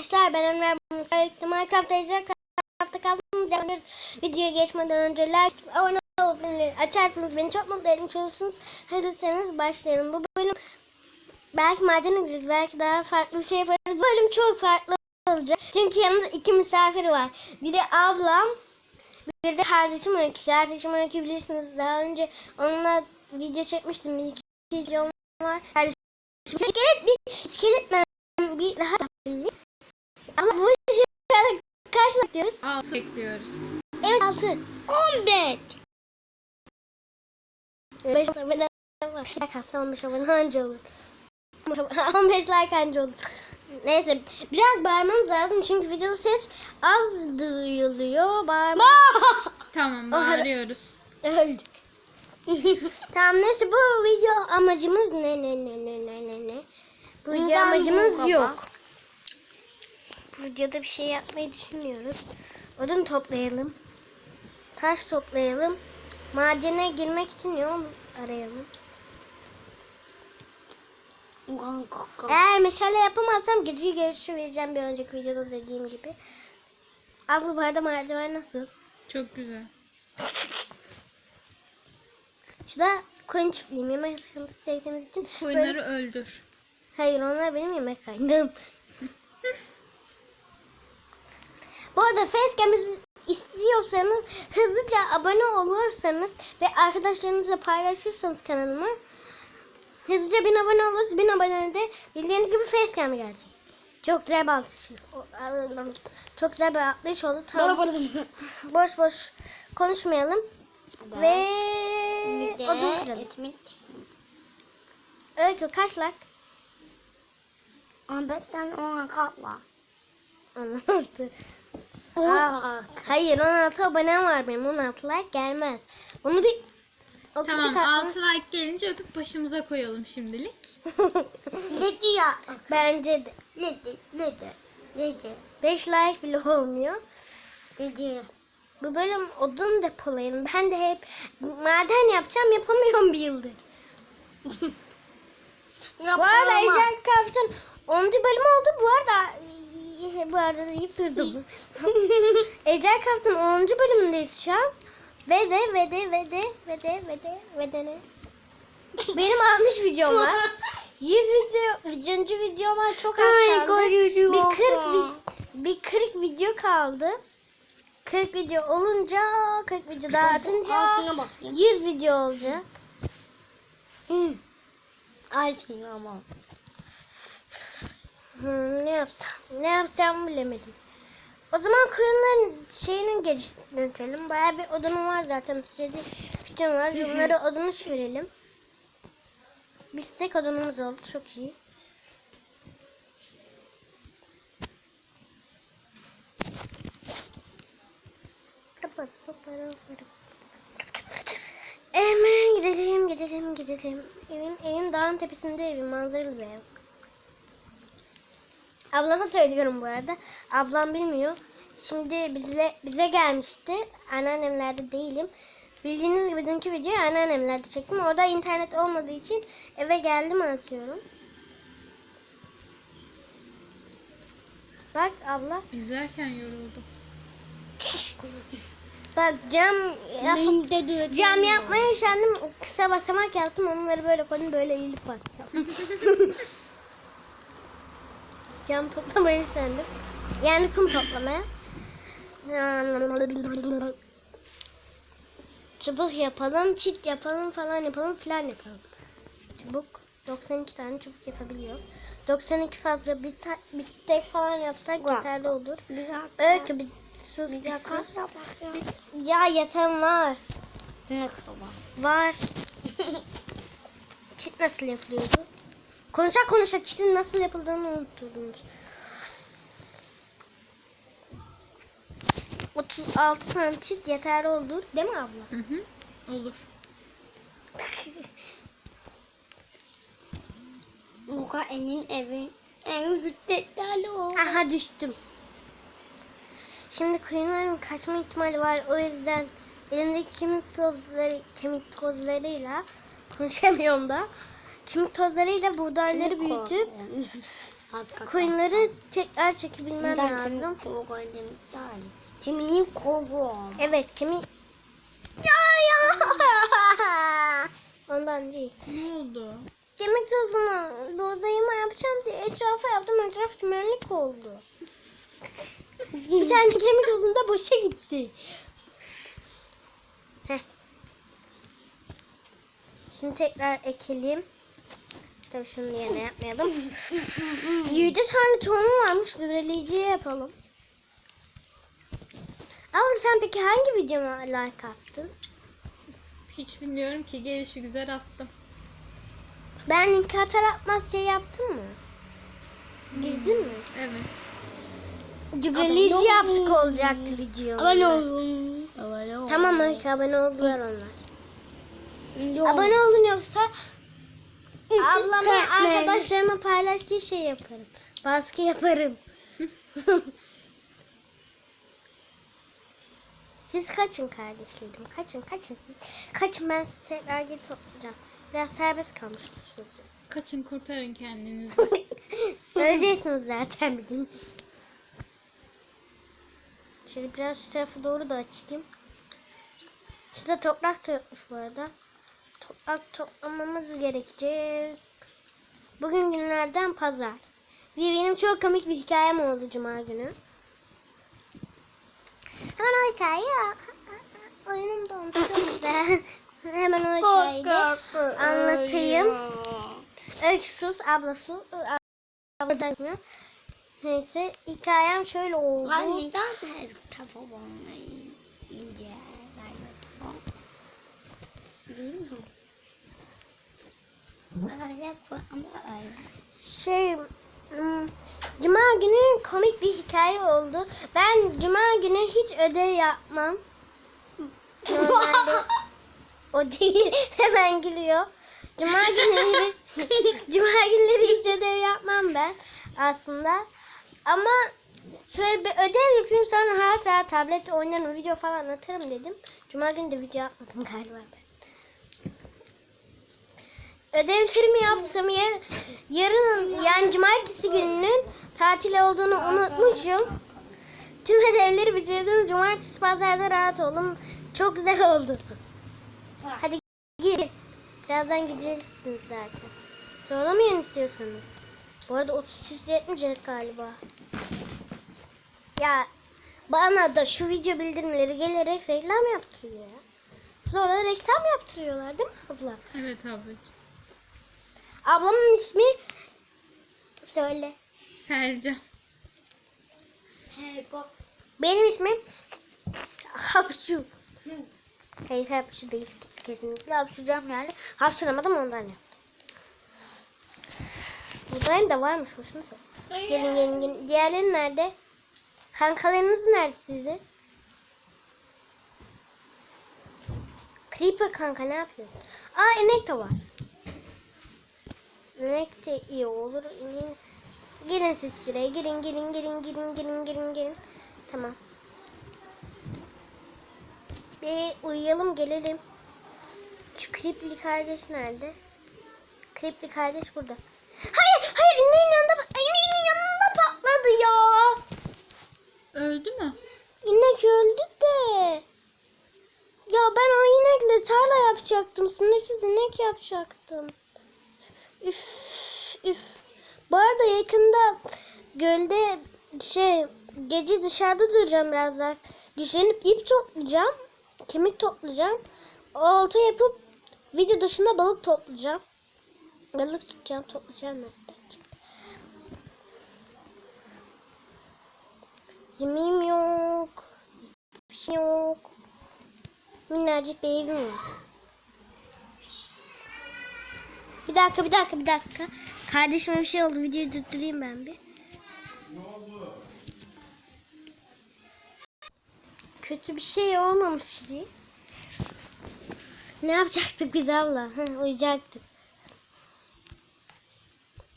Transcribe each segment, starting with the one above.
arkadaşlar ben Ömer Musait'te Minecraft Minecraft'ta kaldığımız yerden videoya geçmeden önce like abone olup açarsanız beni çok mutlu etmiş olursunuz. Hazırsanız başlayalım. Bu bölüm belki madene gideceğiz belki daha farklı bir şey yaparız. Bu bölüm çok farklı olacak. Çünkü yanımda iki misafir var. Biri ablam bir de kardeşim Öykü. Kardeşim Öykü bilirsiniz daha önce onunla video çekmiştim. Bir iki videom var. Kardeşim iskelet bir iskelet bir rahat bizi. Diyoruz? 6 bekliyoruz. Evet 6. 15. 5 abone var. Like atsa 15 abone anca olur. 15 like anca olur. Neyse biraz bağırmamız lazım çünkü videoda ses az duyuluyor. Bağırma. Tamam bağırıyoruz. Öldük. tamam neyse bu video amacımız ne ne ne ne ne ne ne. Bu video amacımız yok. Videoda bir şey yapmayı düşünmüyoruz. Odun toplayalım. Taş toplayalım. Madene girmek için yol arayalım. Eğer meşale yapamazsam gece görüşü vereceğim bir önceki videoda dediğim gibi. Abla bu arada merdiven nasıl? Çok güzel. Şurada koyun çiftliğim. Yemek sıkıntısı çektiğimiz için. böyle- Koyunları öldür. Hayır onlar benim yemek kaynağım. Bu arada facecam'ı istiyorsanız hızlıca abone olursanız ve arkadaşlarınızla paylaşırsanız kanalıma hızlıca bin abone oluruz. Bin abonede bildiğiniz gibi facecam gelecek. Çok güzel bir atlayış. Çok güzel bir atlayış oldu. Tamam. boş boş konuşmayalım. Ve odun de kıralım. etmek. Öykü kaç like? Ahmet'ten ona katla. Anlamadı. Aa, hayır 16 abonem var benim 16 like gelmez. Bunu bir o Tamam küçük 6 like gelince öpüp başımıza koyalım şimdilik. Ne diyor? Bence de Ne de? Ne de? Ne de? 5 like bile olmuyor. Ne diyor? Bu bölüm odun depolayalım. Ben de hep maden yapacağım yapamıyorum bir yıldır. Bu arada Ejder Craft'ın 10. bölüm oldu. Bu arada bu arada deyip durdum. Ejder Craft'ın 10. bölümündeyiz şu an. Ve de ve de ve de ve de ve de ve de ne? Benim 60 videom var. 100 video, 100. videom var. Çok az Ay, kaldı. Bir 40 vi- bir 40 video kaldı. 40 video olunca 40 video daha atınca Altına bakayım. 100 video olacak. Açın ama. Hmm, ne yapsam? Ne yapsam bilemedim. O zaman koyunların şeyini geliştirelim. Bayağı bir odunum var zaten. Sürede fikrim var. Bunları odunu çevirelim. Bir stek odunumuz oldu. Çok iyi. Hemen gidelim, gidelim, gidelim. Evim, evim dağın tepesinde evim. Manzaralı bir ev. Ablama söylüyorum bu arada. Ablam bilmiyor. Şimdi bize bize gelmişti. Anneannemlerde değilim. Bildiğiniz gibi dünkü videoyu anneannemlerde çektim. Orada internet olmadığı için eve geldim atıyorum. Bak abla. İzlerken yoruldum. Bak cam yap- Benim de diyor. cam yapmaya üşendim. Kısa basamak yaptım. Onları böyle koydum. Böyle eğilip bak. Cam toplamaya üşendim. Yani kum toplamaya. Çubuk yapalım, çit yapalım falan yapalım filan yapalım. Çubuk 92 tane çubuk yapabiliyoruz. 92 fazla bir, bir stek falan yapsak Vay. yeterli olur. Bir dakika. Bir sus Bir bir dakika. sus. bakıyorum. Ya yeter var. Nasıl var? Var. Çit nasıl yapılıyordu? Konuşa konuşa çitin nasıl yapıldığını unutturdunuz. 36 tane çit yeterli olur. Değil mi abla? Hı hı. Olur. Luka elin evin en müddetlerle o. Aha düştüm. Şimdi kuyuların kaçma ihtimali var. O yüzden elimdeki kemik tozları, kemik tozlarıyla konuşamıyorum da. Kemik tozlarıyla buğdayları büyütüp Hakikaten. Koyunları tekrar çekebilmem Neden lazım. kemik kovu koydum iptal. Kemiğin kovu. Evet kemik. Ya ya. Ondan değil. Ne oldu? Kemik tozunu dodayıma yapacağım diye etrafa yaptım. Etraf çimenlik oldu. Bir tane kemik tozum da boşa gitti. Heh. Şimdi tekrar ekelim. Tabii şunu yerine yapmayalım. 7 tane tohum varmış. Gübreleyiciye yapalım. Abla sen peki hangi videoma like attın? Hiç bilmiyorum ki gelişi güzel attım. Ben link atar atmaz şey yaptın mı? Girdin mi? Evet. Gübreleyici yaptık olacaktı video. Abone olun. Abone olun. Tamam Monika abone oldular onlar. Yok. Abone olun yoksa ablamın arkadaşlarıma paylaştığı şey yaparım. Baskı yaparım. siz kaçın kardeşlerim. Kaçın kaçın siz. Kaçın ben sizi tekrar geri toplayacağım. Biraz serbest kalmışsınız. Kaçın kurtarın kendinizi. Öleceksiniz zaten bir gün. Şöyle biraz şu tarafa doğru da açayım. Şurada toprak da yokmuş bu arada. Toprak toplamamız gerekecek. Bugün günlerden pazar. Ve benim çok komik bir hikayem oldu cuma günü. Hemen o hikayeyi oyunum dondu çok güzel. Hemen o hikayeyi anlatayım. Öyküsüz ablası abla Neyse hikayem şöyle oldu. Ben neden her kafa bana ince Bilmiyorum. Öyle ama öyle. Şey hmm, Cuma günü komik bir hikaye oldu. Ben Cuma günü hiç ödev yapmam. Normalde o değil. Hemen gülüyor. Cuma günleri Cuma günleri hiç ödev yapmam ben aslında. Ama şöyle bir ödev yapayım sonra rahat rahat tablette oynarım video falan atarım dedim. Cuma günü de video yapmadım galiba ben. Ödevlerimi yaptım. Yar, yarın yani cumartesi gününün tatil olduğunu unutmuşum. Tüm ödevleri bitirdim. Cumartesi pazarda rahat oldum. Çok güzel oldu. Hadi gidin. Birazdan gideceksiniz zaten. Yeni istiyorsanız? Bu arada 30 çizgi yetmeyecek galiba. Ya bana da şu video bildirimleri gelerek reklam yaptırıyor ya. Sonra reklam yaptırıyorlar değil mi abla? Evet ablacığım. Ablamın ismi söyle. Sercan. Benim ismim Hapşu. Hayır Hapşu değil kesinlikle hapşuracağım yani. Hapşuramadım ondan yaptım. Buradayım da varmış hoşuna. Gelin gelin gelin. Diğerleri nerede? Kankalarınız nerede sizin? Creeper kanka ne yapıyor? Aa inek de var. İnek de iyi olur. Gelin siz şuraya. Gelin gelin gelin gelin gelin gelin gelin. Tamam. Bir uyuyalım gelelim. Şu kripli kardeş nerede? Kripli kardeş burada. Hayır hayır ineğin yanında ineğin yanında patladı ya. Öldü mü? İnek öldü de. Ya ben o inekle tarla yapacaktım. Sınırsız inek yapacaktım. Üf üf. Bu arada yakında gölde şey gece dışarıda duracağım biraz daha. Güçlenip ip toplayacağım. Kemik toplayacağım. Olta yapıp video dışında balık toplayacağım. Balık tutacağım toplayacağım hatta. Yemeğim yok. Bir şey yok. Minnacık bir evim var. Bir dakika bir dakika bir dakika. Kardeşime bir şey oldu. Videoyu durdurayım ben bir. Kötü bir şey olmamış diye. Ne yapacaktık biz abla? Uyuyacaktık.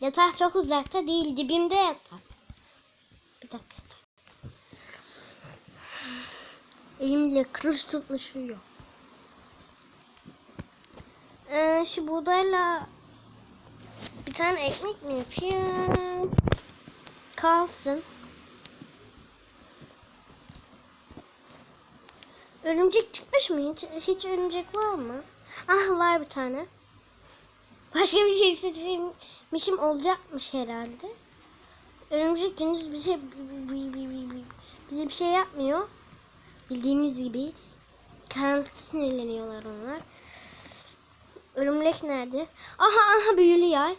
Yatak çok uzakta değil. Dibimde yatak. Bir dakika. yatak. Elimle kılıç tutmuş uyuyor. Ee, şu buğdayla tane ekmek mi yapayım? kalsın. Örümcek çıkmış mı hiç? Hiç örümcek var mı? Ah var bir tane. Başka bir şey seçmişim olacakmış herhalde. Örümcek gündüz bize bize bir şey yapmıyor. Bildiğiniz gibi karanlıkta sinirleniyorlar onlar. Örümlek nerede? Aha aha büyülü yay.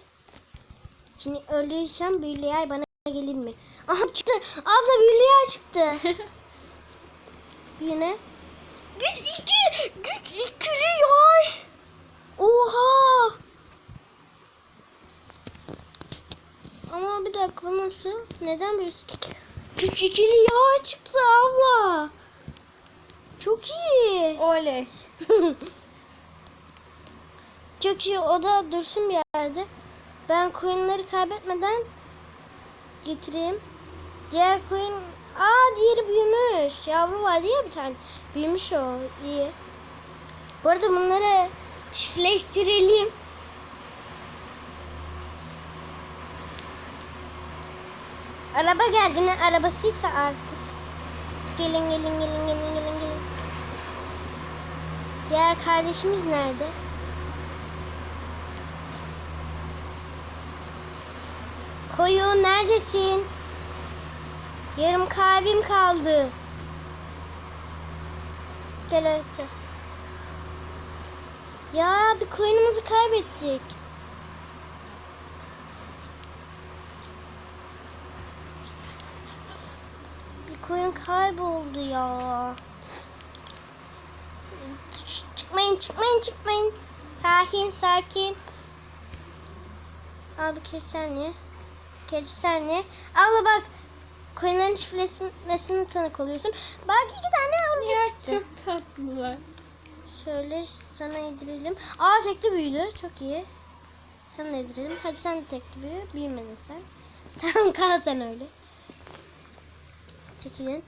Şimdi öldürürsem büyülü yay bana gelir mi? Aha çıktı. Abla büyülü yay çıktı. Yine. Güç iki. Güç ikili yay. Oha. Ama bir dakika bu nasıl? Neden bir Güç ikili yay çıktı abla. Çok iyi. Oley. Çok iyi o da dursun bir yerde. Ben koyunları kaybetmeden getireyim. Diğer koyun... Aa diğeri büyümüş. Yavru vardı ya bir tane. Büyümüş o. iyi. Bu arada bunları çiftleştirelim. Araba geldi ne arabasıysa artık. Gelin gelin gelin gelin gelin gelin. Diğer kardeşimiz nerede? Koyun neredesin? Yarım kalbim kaldı. Gel öte. Ya bir koyunumuzu kaybettik. Bir koyun kayboldu ya. Çıkmayın çıkmayın çıkmayın. Sakin sakin. Al bir kez saniye. Kedi saniye. Abla bak. Koyunların çiftleşmesine tanık oluyorsun. Bak iki tane yavru Ya çıktı. çok tatlılar. Şöyle sana yedirelim. Aa tekli büyüdü. Çok iyi. Sana da yedirelim. Hadi sen de tekli büyü. Büyümedin sen. Tamam kal sen öyle. Çekilin.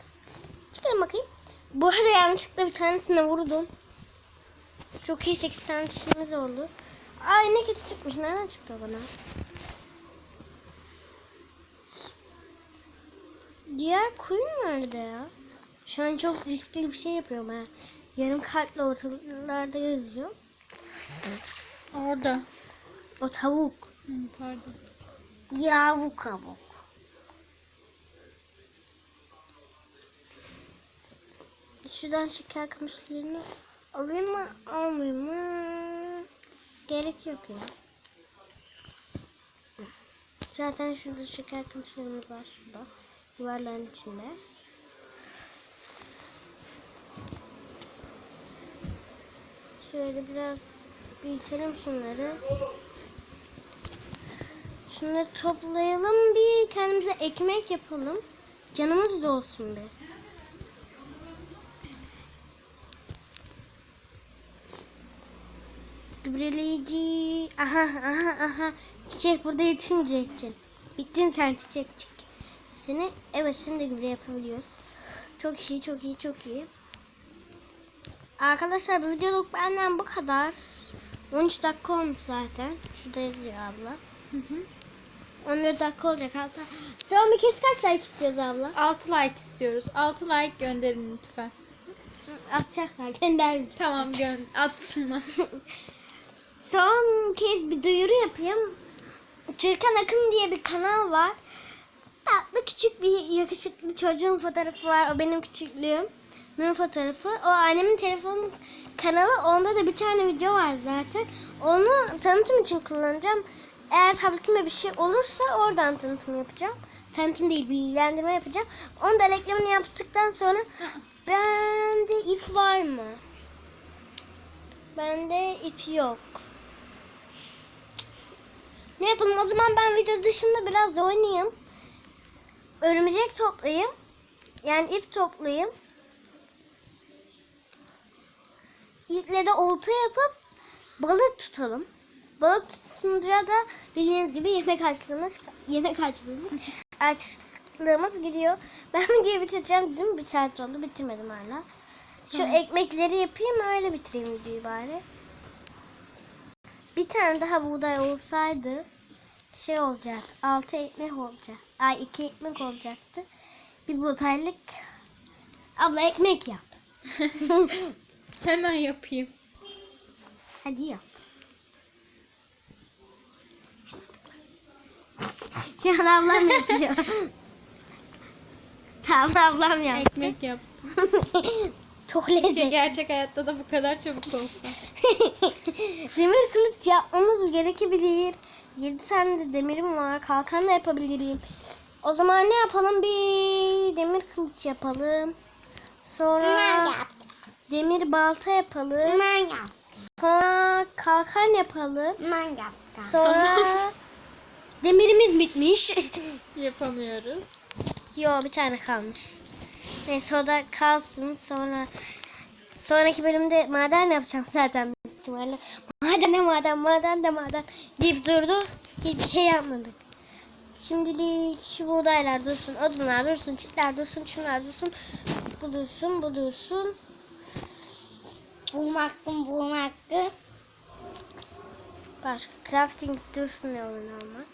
Çıkalım bakayım. Bu arada yanlışlıkla bir tanesine vurdum. Çok iyi 8 tane dişimiz oldu. Aa ne kötü çıkmış. Nereden çıktı bana? Diğer koyun nerede ya? Şu an çok riskli bir şey yapıyorum ha. Yarım kalple ortalıklarda geziyor. Orada. O tavuk. Hı, pardon. Yavru kabuk. Şuradan şeker kamışlarını alayım mı almayayım mı? Gerek yok ya. Zaten şurada şeker kamışlarımız var şurada. Yuvarların içinde. Şöyle biraz büyütelim şunları. Şunları toplayalım bir kendimize ekmek yapalım. Canımız da olsun bir. Gübreleyici. Aha aha aha. Çiçek burada yetişmeyeceksin. Bittin sen çiçekçik. Seni evet şimdi de gübre yapabiliyoruz. Çok iyi çok iyi çok iyi. Arkadaşlar bu videoluk benden bu kadar. 13 dakika olmuş zaten. Şurada yazıyor abla. Hı hı. 14 dakika olacak hatta. Son bir kez kaç like istiyoruz abla? 6 like istiyoruz. 6 like gönderin lütfen. Atacaklar gönder bizi. Tamam gön atsınlar. Son kez bir duyuru yapayım. Çırkan Akın diye bir kanal var. Küçük bir yakışıklı çocuğun fotoğrafı var. O benim küçüklüğüm. Benim fotoğrafı. O annemin telefon kanalı. Onda da bir tane video var zaten. Onu tanıtım için kullanacağım. Eğer tabletimde bir şey olursa oradan tanıtım yapacağım. Tanıtım değil bilgilendirme yapacağım. Onu da reklamını yaptıktan sonra bende ip var mı? Bende ip yok. Ne yapalım o zaman ben video dışında biraz oynayayım. Örümcek toplayayım. Yani ip toplayayım. İple de olta yapıp balık tutalım. Balık tutunca da bildiğiniz gibi yemek açlığımız yemek açlığımız açlığımız gidiyor. Ben videoyu bitireceğim dedim. Bir saat oldu bitirmedim hala. Şu Tamam. ekmekleri yapayım öyle bitireyim videoyu bari. Bir tane daha buğday olsaydı şey olacaktı. 6 ekmek olacak. Ay 2 ekmek olacaktı. Bir buğdaylık. Abla ekmek yap. Hemen yapayım. Hadi yap. Şu an ablam yapıyor. tamam ablam yaptı. Ekmek yaptım. Çok lezzetli. gerçek hayatta da bu kadar çabuk olsa. Demir kılıç yapmamız gerekebilir. 7 tane de demirim var. Kalkan da yapabilirim. O zaman ne yapalım? Bir demir kılıç yapalım. Sonra demir balta yapalım. Sonra kalkan yapalım. Sonra demirimiz bitmiş. Yapamıyoruz. Yo bir tane kalmış. Neyse o da kalsın. Sonra sonraki bölümde maden yapacağım zaten büyük ihtimalle. Maden de maden, maden de maden deyip durdu. Hiçbir şey yapmadık. Şimdilik şu buğdaylar dursun, odunlar dursun, çitler dursun, şunlar dursun. Bu dursun, bu dursun. Bulmaktım bulmaktım. Başka crafting dursun ne olur olmaz.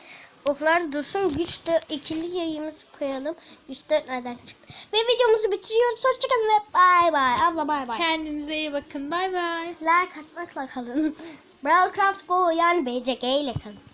Oklar dursun. Güç de ikili yayımızı koyalım. Güç dört nereden çıktı? Ve videomuzu bitiriyoruz. Hoşçakalın ve bay bay. Abla bay bay. Kendinize iyi bakın. Bay bay. Like atmakla kalın. Brawl Craft Go yani BCG ile kalın.